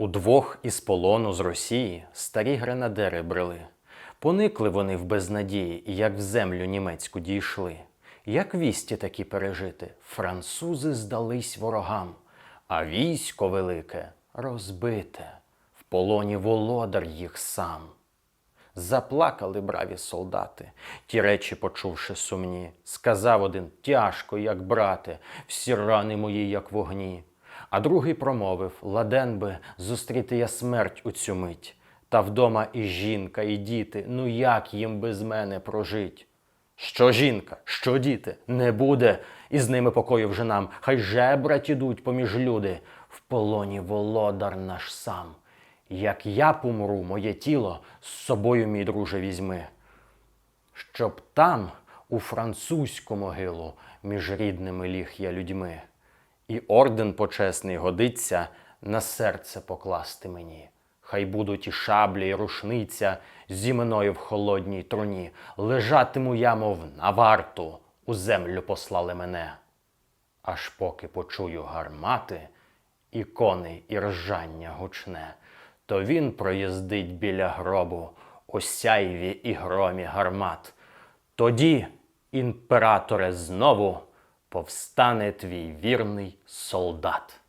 Удвох із полону з Росії старі гренадери брели. Поникли вони в безнадії, як в землю німецьку дійшли. Як вісті такі пережити, французи здались ворогам, а військо велике розбите, в полоні володар їх сам. Заплакали браві солдати, ті речі, почувши сумні. Сказав один тяжко, як брате, всі рани мої, як вогні. А другий промовив ладен би зустріти я смерть у цю мить. Та вдома і жінка, і діти, ну як їм без мене прожить? Що жінка, що діти, не буде, і з ними покою вже нам, хай жебрать ідуть поміж люди, в полоні володар наш сам. Як я помру, моє тіло з собою, мій друже, візьми, щоб там, у французьку могилу, між рідними ліг я людьми, і орден почесний годиться на серце покласти мені. Хай будуть і шаблі, і рушниця зі мною в холодній труні. Лежатиму я, мов на варту, у землю послали мене. Аж поки почую гармати, і коней, і ржання гучне, то він проїздить біля гробу у сяйві і громі гармат. Тоді, імператоре, знову повстане твій вірний солдат.